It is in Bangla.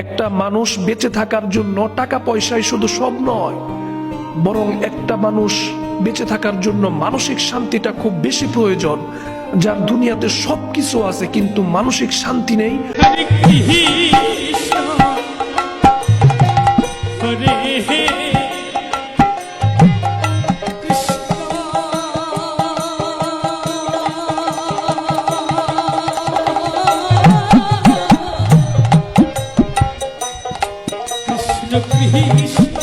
একটা মানুষ বেঁচে থাকার জন্য টাকা পয়সাই শুধু সব নয়, বরং একটা মানুষ বেঁচে থাকার জন্য মানসিক শান্তিটা খুব বেশি প্রয়োজন, যার দুনিয়াতে সব কিছু আছে কিন্তু মানসিক শান্তি নেই। হরে কৃষ্ণ